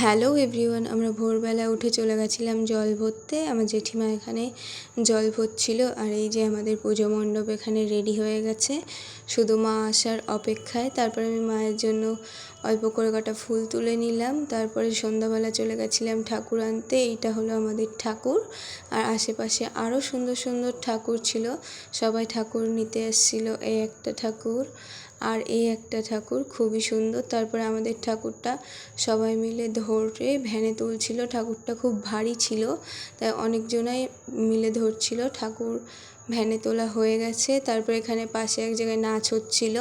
Hello everyone, আমরা ভোরবেলা উঠে চলে গেছিলাম জল ভরতে। আমার জেঠিমা এখানে জল ভরছিল আর এই যে আমাদের পুজো মণ্ডপ এখানে রেডি হয়ে গেছে। শুধু মা আসার অপেক্ষায়। তারপরে আমি মায়ের জন্য অল্প করে কটা ফুল তুলে নিলাম। তারপরে সন্ধ্যাবেলা চলে গেছিলাম ঠাকুর আনতে। এইটা হলো আমাদের ঠাকুর। আর আশেপাশে আরও সুন্দর সুন্দর ঠাকুর ছিল। সবাই ঠাকুর নিতে এসেছিল। এই একটা ঠাকুর। আর এই একটা ঠাকুর খুবই সুন্দর। তারপরে আমাদের ঠাকুরটা সবাই মিলে ধরে ভ্যানে তুলছিল। ঠাকুরটা খুব ভারী ছিল, তাই অনেকজনাই মিলে ধরছিল। ঠাকুর ভ্যানে তোলা হয়ে গেছে। তারপর এখানে পাশে এক জায়গায় নাচ হচ্ছিল।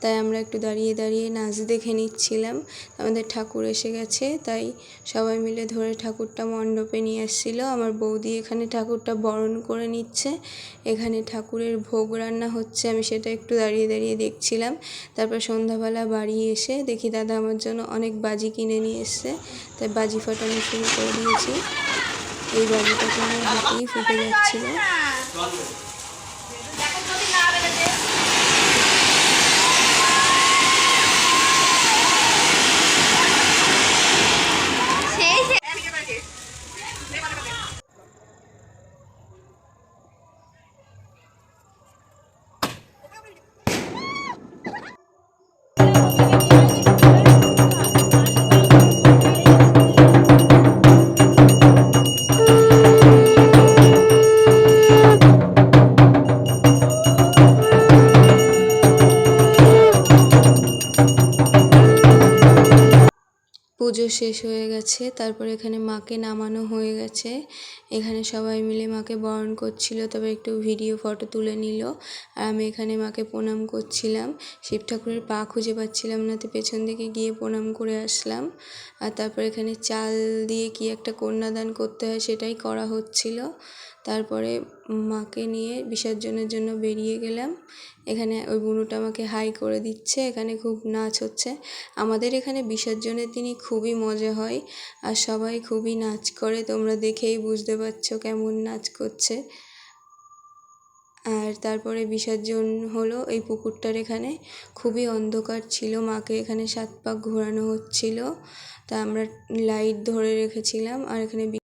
তাই আমরা একটু দাঁড়িয়ে দাঁড়িয়ে নাচ দেখে নিচ্ছিলাম। আমাদের ঠাকুর এসে গেছে। তাই সবাই মিলে ধরে ঠাকুরটা মণ্ডপে নিয়ে এসেছিল আমার বৌদি এখানে ঠাকুরটা বরণ করে নিচ্ছে। এখানে ঠাকুরের ভোগ রান্না হচ্ছে। আমি সেটা একটু দাঁড়িয়ে দাঁড়িয়ে দেখছিলাম। তারপর সন্ধ্যাবেলা বাড়ি এসে দেখি, দাদা আমার জন্য অনেক বাজি কিনে নিয়ে এসছে। তাই বাজি ফাটানো শুরু করে দিয়েছি। এই বাজিটা আমার হাতেই ফুটে যাচ্ছিল। Valeu. পুজো শেষ হয়ে গেছে, তারপর এখানে মাকে নামানো হয়ে গেছে। এখানে সবাই মিলে মাকে বরণ করছিল, তবে একটু ভিডিও, ফটো তুলে নিল। আর আমি এখানে মাকে প্রণাম করছিলাম। শিব ঠাকুরের পা খুঁজে পাচ্ছিলাম না, তো পেছন দিকে গিয়ে প্রণাম করে আসলাম। আর তারপর এখানে চাল দিয়ে কি একটা কন্যাদান করতে হয় সেটাই করা হচ্ছিল। তারপরে মাকে নিয়ে বিসর্জনের জন্য বেরিয়ে গেলাম। এখানে ওই বুনুটা আমাকে হাই করে দিচ্ছে, এখানে খুব নাচ হচ্ছে। আমাদের এখানে বিসর্জনের দিনই খুবই মজা হয় আর সবাই খুবই নাচ করে, তোমরা দেখেই বুঝতে পারছ কেমন নাচ করছে। আর তারপরে বিসর্জন হলো এই পুকুরটার এখানে। খুবই অন্ধকার ছিল, মাকে এখানে সাত পাক ঘোরানো হচ্ছিল। তা আমরা লাইট ধরে রেখেছিলাম আর এখানে